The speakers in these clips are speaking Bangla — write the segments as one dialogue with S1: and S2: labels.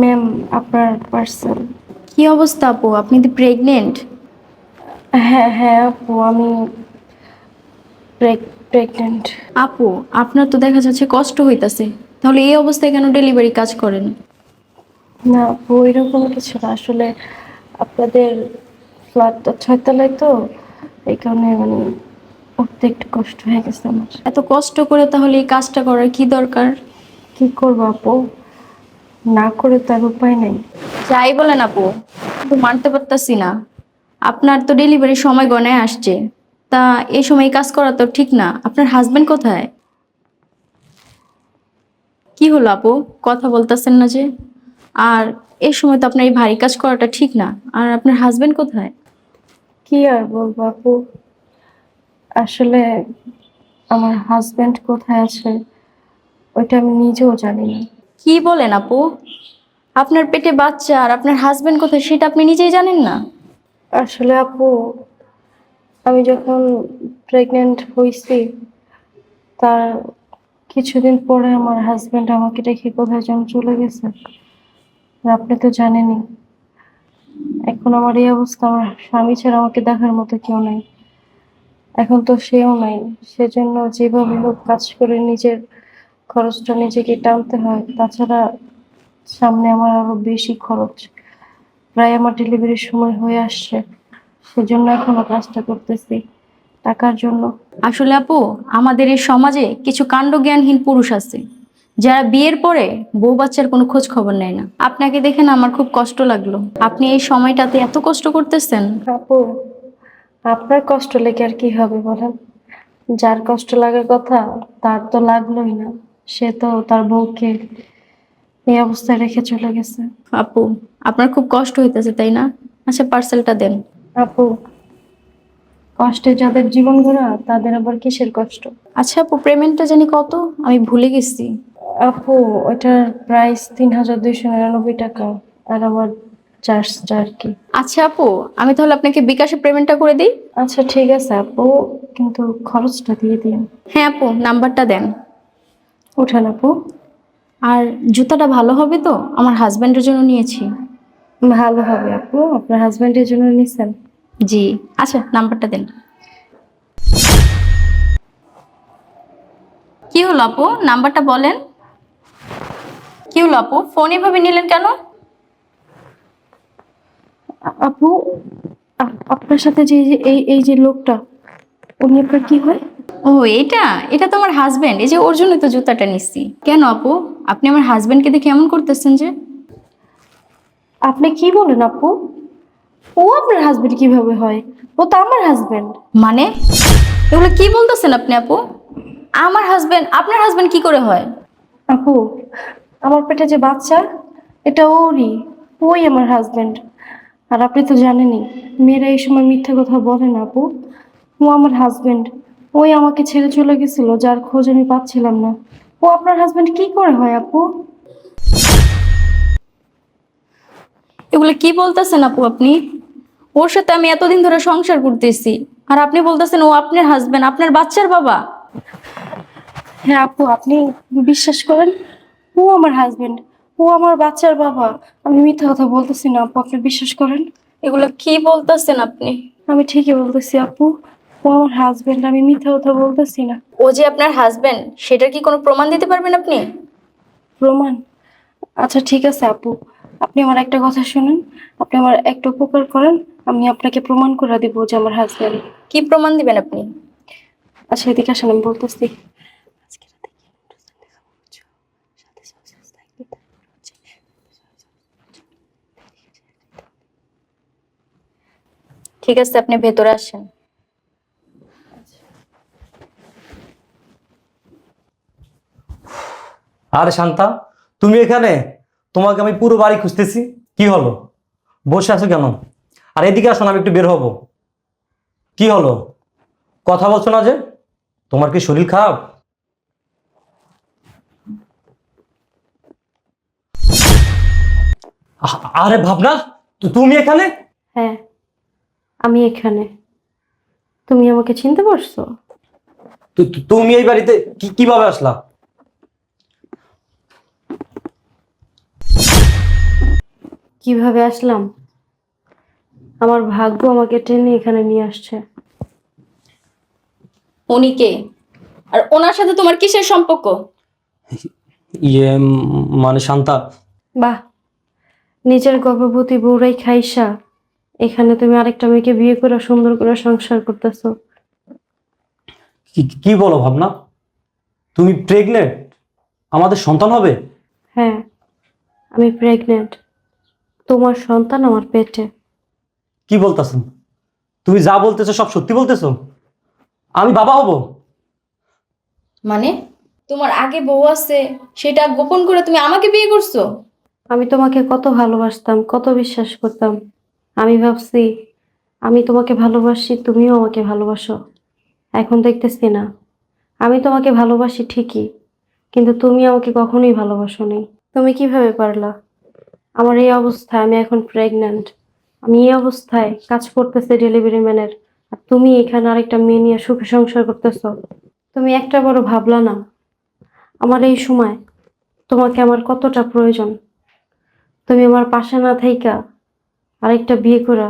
S1: ম্যাম আপনার পার্সেল
S2: কি অবস্থা আপু? আপনি তো প্রেগনেন্ট
S1: হ্যাঁ হ্যাঁ আপু আমি প্রেগনেন্ট
S2: আপু আপনার তো দেখা যাচ্ছে কষ্ট হইতাছে। তাহলে এই অবস্থায় কেন ডেলিভারি কাজ করেন?
S1: না আপু এরকম কিছু না। আসলে আপনাদের ফ্ল্যাটটা ছয়তলায় তো এই কারণে মানে উঠতে একটু কষ্ট হয়ে গেছে আমার।
S2: এত কষ্ট করে তাহলে এই কাজটা করার কি দরকার?
S1: কি করব আপু? না করে তার উপায় নেই।
S2: যাই বলেন আপু কিন্তু মানতে পারতাছি না। আপনার তো ডেলিভারি সময় গণায় আসছে। তা এই সময় এই কাজ করা তো ঠিক না। আপনার হাজবেন্ড কোথায়? কি হলো আপু? কথা বলতেছেন না যে। আর এই সময় তো আপনার এই ভারী কাজ করাটা ঠিক না। আর আপনার হাজবেন্ড কোথায়?
S1: কি আর বলব আপু? আসলে আমার হাজবেন্ড কোথায় আছে ওইটা আমি নিজেও জানি না।
S2: কি বলেন আপু? আপনার পেটে বাচ্চা আর আপনার হাজবেন্ড কোথায় সেটা আপনি নিজেই জানেন না?
S1: আসলে আপু, আমি যখন প্রেগনেন্ট হয়েছি, তার কিছুদিন পরে আমার হাজবেন্ড আমাকে রেখে কোথায় যেন চলে গেছে। আপনি তো জানেনই, এখন আমার এই অবস্থা, আমার স্বামী ছাড়া আমাকে দেখার মতো কেউ নাই। এখন তো সেও নাই, সেজন্য যেভাবে হোক কাজ করে নিজের খরচটা নিজেকে টানতে হয়। তাছাড়া সামনে আমার আরও বেশি খরচ। প্রায় আমার ডেলিভারির সময় হয়ে আসছে। সেজন্য এখনও কাজটা করতেছি টাকার জন্য।
S2: আসলে আপু আমাদের এই সমাজে কিছু কাণ্ড জ্ঞানহীন পুরুষ আছে। যারা বিয়ের পরে বউ বাচ্চার কোনো খোঁজ খবর নেয় না। আপনাকে দেখে না আমার খুব কষ্ট লাগল। আপনি এই সময়টাতে এত কষ্ট করতেছেন।
S1: আপু আপনার কষ্ট লেগে আর কি হবে বলেন? যার কষ্ট লাগার কথা তার তো লাগলোই না। সে তো তার বউকে এই অবস্থায় রেখে চলে গেছে।
S2: আপু আপনার খুব কষ্ট হইতেছে তাই না? আচ্ছা পার্সেলটা দেন।
S1: আপু কষ্টে যাদের জীবন ঘোরা তাদের আবার কিসের কষ্ট?
S2: আচ্ছা আপু পেমেন্টটা জানি কত? আমি ভুলে গেছি।
S1: আপু ওইটার প্রাইস তিন হাজার দুইশো নিরানব্বই টাকা আর আমার চার্জটা আর কি
S2: আচ্ছা আপু আমি তাহলে আপনাকে বিকাশে পেমেন্টটা করে দিই?
S1: আচ্ছা ঠিক আছে আপু কিন্তু খরচটা দিয়ে দিন।
S2: হ্যাঁ আপু নাম্বারটা দেন।
S1: উঠান আপু।
S2: আর জুতাটা ভালো হবে তো? আমার হাজব্যান্ডের জন্য নিয়েছি।
S1: ভালো হবে আপু আপনার হাজব্যান্ডের জন্য নিছেন।
S2: জি আচ্ছা নাম্বারটা দেন। কি হলো আপু? নাম্বারটা বলেন। কি হলো আপু? ফোন এভাবে নিলেন কেন?
S1: আপু আপনার সাথে যে যে এই এই যে লোকটা উনি আপনার কি হয়?
S2: ও এটা? এটা তো আমার হাজব্যান্ড এই যে ওর জন্য তো জুতাটা নিচ্ছি কেন আপু? আপনি আমার হাজব্যান্ডকে দেখে এমন করতেছেন যে?
S1: আপনি কি বলেন আপু? ও আপনার হাজবেন্ড কীভাবে হয়? ও তো আমার হাজবেন্ড
S2: মানে? এগুলো কি বলতেছেন আপনি আপু? আমার হাজব্যান্ড আপনার হাজব্যান্ড কি করে হয়?
S1: আপু আমার পেটে যে বাচ্চা এটা ওরই। ওই আমার হাজবেন্ড আর আপনি তো জানেনই মেয়েরা এই সময় মিথ্যা কথা বলে না আপু। ও আমার হাজবেন্ড ওই আমাকে ছেড়ে চলে গেছিল যার খোঁজ আমি পাচ্ছিলাম না। ও আপনার হাজবেন্ড কি করে হয় আপু?
S2: এগুলো কি বলতেছেন আপু আপনি? ওর সাথে আমি এতদিন ধরে সংসার করতেছি আর আপনি বলতেছেন ও আপনার হাজবেন্ড আপনার বাচ্চার বাবা।
S1: হ্যাঁ আপু আপনি বিশ্বাস করেন? ও আমার হাজবেন্ড ও আমার বাচ্চার বাবা। আমি মিথ্যা কথা বলতেছি না আপু আপনি বিশ্বাস করেন?
S2: এগুলো কি বলতেছেন আপনি?
S1: আমি ঠিকই বলতেছি আপু। আমার হাজবেন্ড আমি মিথ্যা কথা বলতেছি না।
S2: ও যে আপনার হাজবেন্ড সেটার কি কোনো প্রমাণ দিতে পারবেন আপনি?
S1: প্রমাণ? আচ্ছা ঠিক আছে আপু। আপনি আমার একটা কথা শুনুন। আপনি আমার একটা উপকার করেন আমি আপনাকে প্রমাণ করে দিব যে আমার হাজবেন্ড
S2: কি প্রমাণ দিবেন আপনি?
S1: আচ্ছা এদিকে আসেন আমি বলতেছি।
S2: ঠিক আছে আপনি ভেতরে আসেন।
S3: আরে শান্তা তুমি এখানে তোমাকে আমি পুরো বাড়ি খুঁজতেছি। কি হলো? বসে আছো কেন? আর এদিকে আসো না, আমি একটু বের হব। কি হলো? কথা বলছো না যে? তোমার কি শরীর খারাপ? আরে ভাবনা তুমি এখানে?
S1: হ্যাঁ আমি এখানে। তুমি আমাকে চিনতে পারছ?
S3: তুমি এই বাড়িতে কি কীভাবে আসলা?
S1: কীভাবে আসলাম? আমার ভাগ্য আমাকে টেনে এখানে নিয়ে আসছে।
S2: উনি কে? আর ওনার সাথে তোমার কিসের সম্পর্ক?
S3: ইয়ে মানে শান্তা।
S1: বাহ নিজের গর্ভবতী বউরাই খাইসা। এখানে তুমি আরেকটা মেয়েকে বিয়ে করে সুন্দর করে সংসার করতেছো।
S3: কি কি বলো ভাবনা? তুমি প্রেগনেন্ট আমাদের সন্তান হবে?
S1: হ্যাঁ আমি প্রেগনেন্ট তোমার সন্তান আমার পেটে।
S3: কি বলতেছো তুমি যা বলতেছো সব সত্যি বলতেছো? আমি বাবা হব?
S2: মানে? তোমার আগে বউ আছে সেটা গোপন করে তুমি আমাকে বিয়ে করছ?
S1: আমি তোমাকে কত ভালোবাসতাম কত বিশ্বাস করতাম। আমি ভাবছি আমি তোমাকে ভালোবাসি তুমিও আমাকে ভালোবাসো। এখন দেখতেছি না। আমি তোমাকে ভালোবাসি ঠিকই কিন্তু তুমি আমাকে কখনোই ভালোবাসো নি তুমি কীভাবে পারলা? আমার এই অবস্থায় আমি এখন প্রেগন্যান্ট আমি এই অবস্থায় কাজ করতেছি ডেলিভারি ম্যানের। আর তুমি এখানে আরেকটা মেয়ে নিয়ে সুখে সংসার করতেছ। তুমি একটা বড় ভাবলা না আমার এই সময় তোমাকে আমার কতটা প্রয়োজন। তুমি আমার পাশে না থাইকা আরেকটা বিয়ে করা।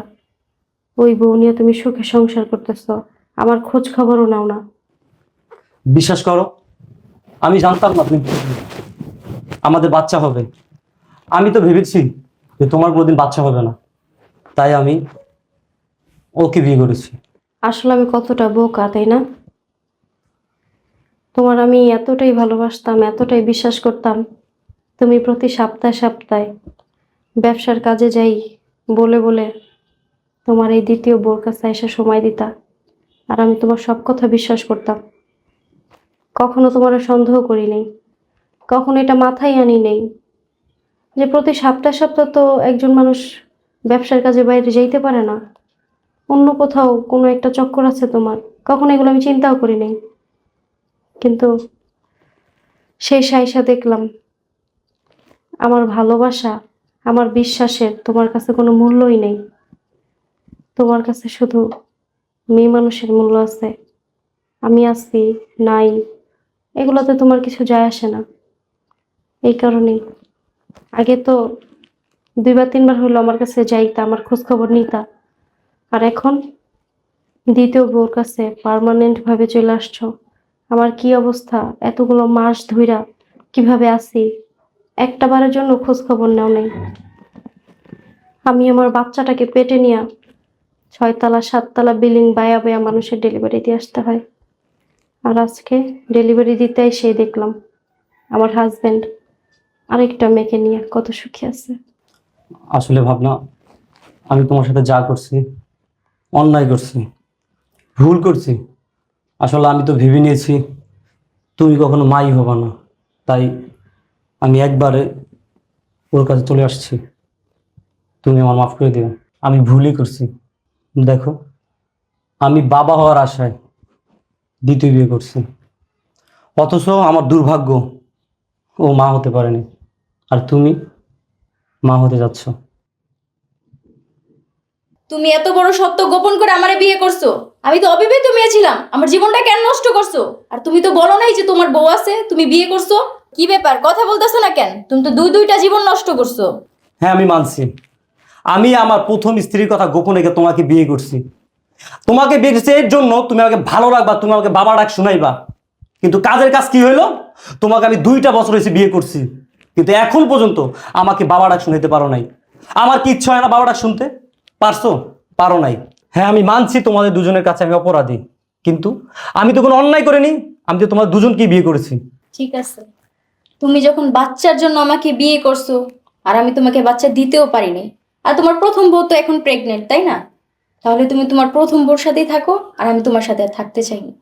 S1: ওই বউ নিয়ে তুমি সুখে সংসার করতেছ। আমার খোঁজ খবরও নাও না।
S3: বিশ্বাস করো, আমি জানতাম না তুমি। আমাদের বাচ্চা হবে। আমি তো ভেবেছি যে তোমার কোনোদিন বাচ্চা হবে না। তাই আমি ওকে বিয়ে করেছি।
S1: আসলে আমি কতটা বোকা, তাই না? তোমার আমি এতটাই ভালোবাসতাম, এতটাই বিশ্বাস করতাম। তুমি প্রতি সপ্তাহে সপ্তাহে ব্যবসার কাজে যাই, বলে বলে তোমার এই দ্বিতীয় বোর কাছে এসে সময় দিতা। আর আমি তোমার সব কথা বিশ্বাস করতাম। কখনো তোমার সন্দেহ করি নেই। কখনো এটা মাথায় আনি নেই। যে প্রতি সপ্তাহ সপ্তাহ তো একজন মানুষ ব্যবসার কাজে বাইরে যাইতে পারে না। অন্য কোথাও কোনো একটা চক্কর আছে তোমার। কখনো এগুলো আমি চিন্তাও করি নাই। কিন্তু সেই সাইসা দেখলাম, আমার ভালোবাসা, আমার বিশ্বাসের তোমার কাছে কোনো মূল্যই নেই। তোমার কাছে শুধু মেয়ে মানুষের মূল্য আছে। আমি আছি, নাই, এগুলোতে তোমার কিছু যায় আসে না। এই কারণেই আগে তো দুইবার, তিনবার হইল আমার কাছে যাইতা, আমার খোঁজ খবর নিতা। আর এখন দ্বিতীয় বউর কাছে পার্মানেন্ট ভাবে চলে আসছো। আমার কি অবস্থা? এতগুলো মাস ধইরা কীভাবে আছি? একটা বারের জন্য খোঁজ খবর নেও নেই। আমি আমার বাচ্চাটাকে পেটে নিয়ে ছয়তলা, সাততলা বিল্ডিং বায়া বায়া মানুষের ডেলিভারি দিয়ে আসতে হয়। আর আজকে ডেলিভারি দিতে এসে দেখলাম। আমার হাজবেন্ড আরেকটা মেয়েকে নিয়ে কত সুখী আছে।
S3: আসলে ভাবনা, আমি তোমার সাথে যা করছি, অন্যায় করছি, ভুল করছি, আসলে আমি তো ভেবে নিয়েছি তুমি কখনো মাই হবা না। তাই আমি একবারে ওর কাছে চলে আসছি। তুমি আমার মাফ করে দিও। আমি ভুলই করছি। দেখো, আমি বাবা হওয়ার আশায় দ্বিতীয় বিয়ে করছি। অথচ আমার দুর্ভাগ্য ও মা হতে পারেনি। আর তুমি মা হতে যাচ্ছ।
S2: তুমি এত বড় সত্য গোপন করে আমারে বিয়ে করছ। আমি তো অবিবাহিত মেয়ে ছিলাম। আমার জীবনটা কেন নষ্ট করছ? আর তুমি তো বলো নাই যে তোমার বউ আছে তুমি বিয়ে করছ? কি ব্যাপার? কথা বলতেছো না কেন? তুমি তো দুই দুইটা জীবন নষ্ট করছ।
S3: হ্যাঁ আমি মানছি। আমি আমার প্রথম স্ত্রীর কথা গোপনে রেখে তোমাকে বিয়ে করছি। তোমাকে বিয়ে করছি এর জন্য তুমি আমাকে ভালো রাখবা তুমি আমাকে বাবা ডাক শুনাইবা। কিন্তু কাজের কাজ কি হইল? তোমাকে আমি দুইটা বছর হয়েছে বিয়ে করছি। কিন্তু এখন পর্যন্ত আমাকে বাবা ডাক শুনাইতে পারো নাই। আমার কি ইচ্ছা হয় না বাবা ডাক শুনতে? পারছ? পারো নাই। হ্যাঁ আমি মানছি তোমাদের দুজনের কাছে আমি অপরাধী। কিন্তু আমি তো কোনো অন্যায় করিনি আমি তো তোমাদের দুজনকেই বিয়ে করেছি।
S2: ঠিক আছে। তুমি যখন বাচ্চার জন্য আমাকে বিয়ে করছ আর আমি তোমাকে বাচ্চা দিতেও পারিনি আর তোমার প্রথম বউ তো এখন প্রেগনেন্ট তাই না? তাহলে তুমি তোমার প্রথম বউর সাথেই থাকো আর আমি তোমার সাথে আর থাকতে চাই না।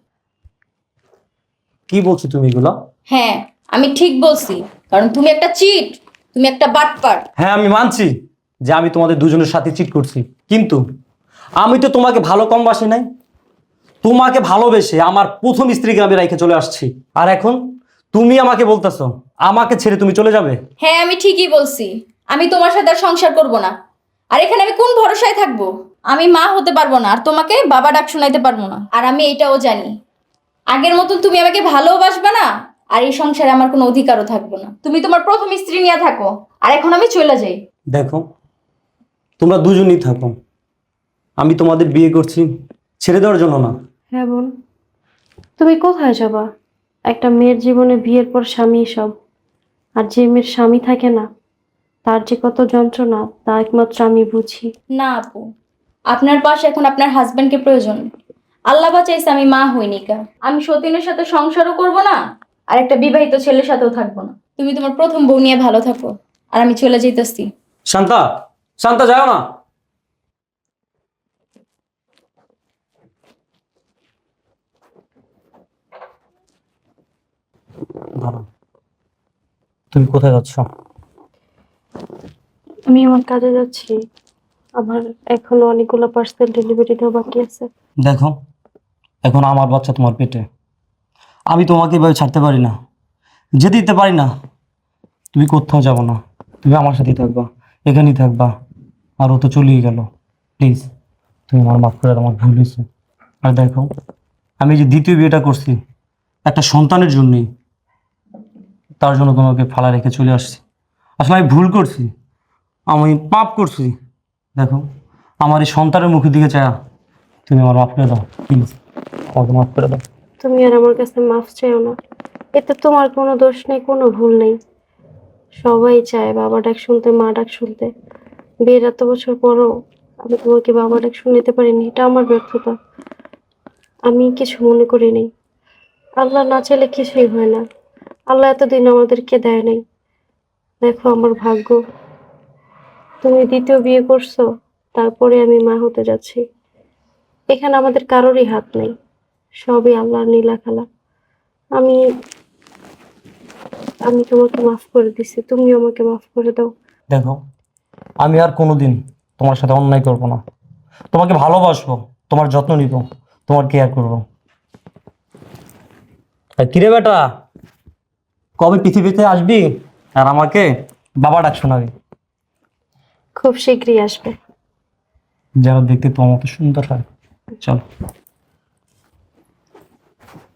S3: কি বলছো তুমি এগুলো?
S2: হ্যাঁ আমি ঠিক বলছি। কারণ তুমি একটা চিট তুমি একটা বাটপার।
S3: হ্যাঁ আমি মানছি যে আমি তোমাদের দুজনের সাথে চিট করছি। কিন্তু আমি তো তোমাকে ভালো কম বাসি নাই। তোমাকে ভালোবেসে আমার প্রথম স্ত্রীকে আমি রেখে চলে আসছি। আর এখন তুমি আমাকে বলতেছো আমাকে ছেড়ে তুমি চলে যাবে?
S2: হ্যাঁ আমি ঠিকই বলছি। আমি তোমার সাথে আর সংসার করব না। আর এখানে আমি কোন ভরসায় থাকব? আমি মা হতে পারব না আর তোমাকে বাবা ডাক শোনাইতে পারব না। আর আমি এটাও জানি। আগের মতন তুমি আমাকে ভালোবাসবে না আর এই সংসারে আমার কোনো অধিকারও থাকবে না। তুমি তোমার প্রথম স্ত্রী নিয়ে থাকো আর এখন আমি চলে যাই।
S3: দেখো তোমরা দুজনই থাকো। আমি তোমাদের বিয়ে করছি ছেড়ে দেওয়ার জন্য না।
S1: হ্যাঁ বোন। তুমি কোথায় যাবা? একটা মেয়ের জীবনে বিয়ের পর স্বামী সব। আর যে মেয়ের স্বামী থাকে না তার যে কত যন্ত্রণা তা একমাত্র আমি বুঝি।
S2: না আপু। আপনার পাশে এখন আপনার হাজবেন্ডকে প্রয়োজন। আল্লাহ বাঁচাইছে আমি মা হইনি কা আমি সতীনের সাথে সংসারও করব না আর একটা বিবাহিত ছেলের সাথেও থাকব না। তুমি তোমার প্রথম বউ নিয়ে ভালো থাকো আর আমি চলে যেতেছি
S3: শান্তা শান্তা যাও না। দাঁড়াও। তুমি কোথায় যাচ্ছ?
S1: আমি আমার কাজে যাচ্ছি। আমার এখনও অনেকগুলো পার্সেল ডেলিভারি দেওয়া বাকি আছে।
S3: দেখো এখন আমার বাচ্চা তোমার পেটে। আমি তোমাকে এভাবে ছাড়তে পারি না। যেতে দিতে পারি না, তুমি কোথাও যাব না। তুমি আমার সাথেই থাকবা, এখানেই থাকবা। আর ও তো চলেই গেল। প্লিজ, তুমি আমার মাফ করে আমার ভুল হয়েছে। আর দেখো, আমি যে দ্বিতীয় বিয়েটা করছি, একটা সন্তানের জন্যই তার জন্য তোমাকে ফালা রেখে চলে আসছি। আসলে আমি ভুল করছি, আমি পাপ করছি। দেখো, আমার এই সন্তানের মুখের দিকে চায়া, তুমি আমার মাফ করে দাও, প্লিজ, আমাকে মাফ করে দাও।
S1: তুমি আর আমার কাছে মাফ চাইও না। এতে তোমার কোনো দোষ নেই, কোনো ভুল নেই। সবাই চায় বাবা ডাক শুনতে, মা ডাক শুনতে। বিয়ের এত বছর পরও আমি তোমাকে বাবা ডাক শুনতে পারিনি, এটা আমার ব্যর্থতা। আমি কিছু মনে করি নেই আল্লাহ না চাইলে কিছুই হয় না। আল্লাহ এতদিন আমাদেরকে দেয় নাই। দেখো আমার ভাগ্য। তুমি দ্বিতীয় বিয়ে করছ, তারপরে আমি মা হতে যাচ্ছি। এখানে আমাদের কারোরই হাত নেই। সবই আল্লাহর নীলা খেলা। আমি আমি তোমাকে মাফ করে দিছি তুমি আমাকে মাফ করে দাও।
S3: দেখো আমি আর কোনোদিন তোমার সাথে অন্যায় করব না। তোমাকে ভালোবাসবো তোমার যত্ন নিব তোমার কেয়ার করব। কিরে বেটা কবে পৃথিবীতে আসবি আর আমাকে বাবা ডাক শোনাবি?
S1: খুব শীঘ্রই আসবে।
S3: যারা দেখতে তোমার মতো সুন্দর হয় চল।